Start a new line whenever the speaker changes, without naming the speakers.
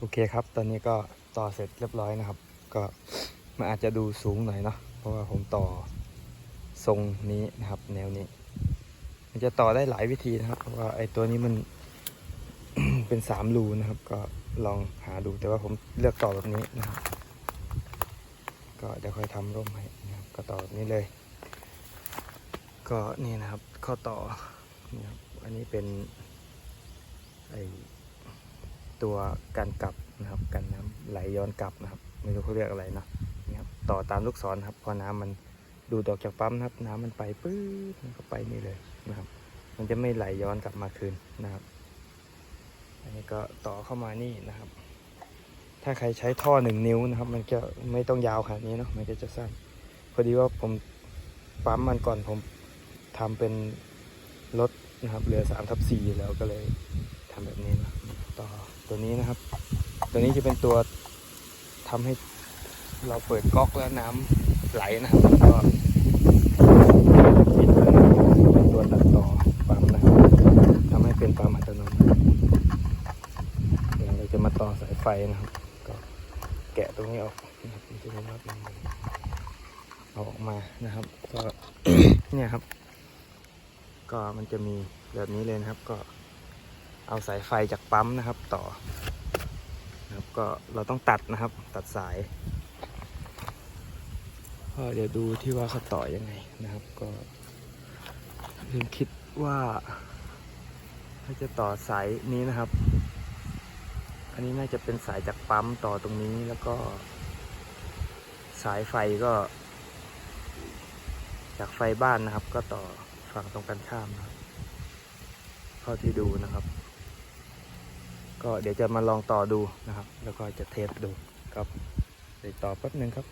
โอเคครับ ตอนนี้ก็ต่อเสร็จเรียบร้อยนะครับ ก็มันอาจจะดูสูงหน่อยเนาะเพราะว่าผมต่อทรงนี้นะครับ แนวนี้ มันจะต่อได้หลายวิธีนะครับ เพราะว่าไอ้ตัวนี้มันเป็นสามรูนะครับ ก็ลองหาดูแต่ว่าผมเลือกต่อแบบนี้นะครับ ก็เดี๋ยวค่อยทำร่มให้นะครับ ก็ต่อแบบนี้เลย ก็นี่นะครับ ข้อต่อนี่ครับอันนี้เป็นไอ ตัวการกลับนะครับกันน้ำไหลย้อนกลับนะครับไม่รู้เขาเรียกอะไรเนาะนี่ครับต่อตามลูกศรครับพอน้ำมันดูดออกจากปั๊มนะครับ น้ำมันไปปื๊ดมันก็ไปนี่เลยนะครับ มันจะไม่ไหลย้อนกลับมาคืนนะครับ อันนี้ก็ต่อเข้ามานี่นะครับ ถ้าใครใช้ท่อหนึ่งนิ้วนะครับ มันจะไม่ต้องยาวขนาดนี้เนาะมันก็จะสั้นพอดีว่าผมปั๊มมันก่อนผมทำเป็นรถนะครับเรือสามทับสี่แล้วก็เลย ตัวนี้นะครับ ตัวนี้จะเป็นตัวทำให้เราเปิดก๊อกแล้วน้ำไหลนะครับก็ปิดแล้วเป็นตัวตัดต่อปั๊มนะครับทำให้เป็นปั๊มอัตโนมัติเดี๋ยวเราจะมาต่อสายไฟนะครับ ก็แกะตรงนี้ออกนะครับจะมีน็อตมันเอาออกมานะครับ ก็เนี่ยครับ ก็มันจะมีแบบนี้เลยนะครับก็ เอาสายไฟจากปั๊มนะครับต่อนะครับก็เราต้องตัดนะครับตัดสายก็เดี๋ยวดูที่ว่าเขาต่อยังไงนะครับ ก็ผมคิดว่าถ้าจะต่อสายนี้นะครับ อันนี้น่าจะเป็นสายจากปั๊มต่อตรงนี้แล้วก็ สายไฟก็ จากไฟบ้านนะครับ ก็ต่อฝั่งตรงกันข้ามนะครับเท่าที่ดูนะครับ ก็เดี๋ยวจะมาลองต่อดูนะครับ แล้วก็จะเทสดูครับเดี๋ยวต่อแป๊บหนึ่งครับ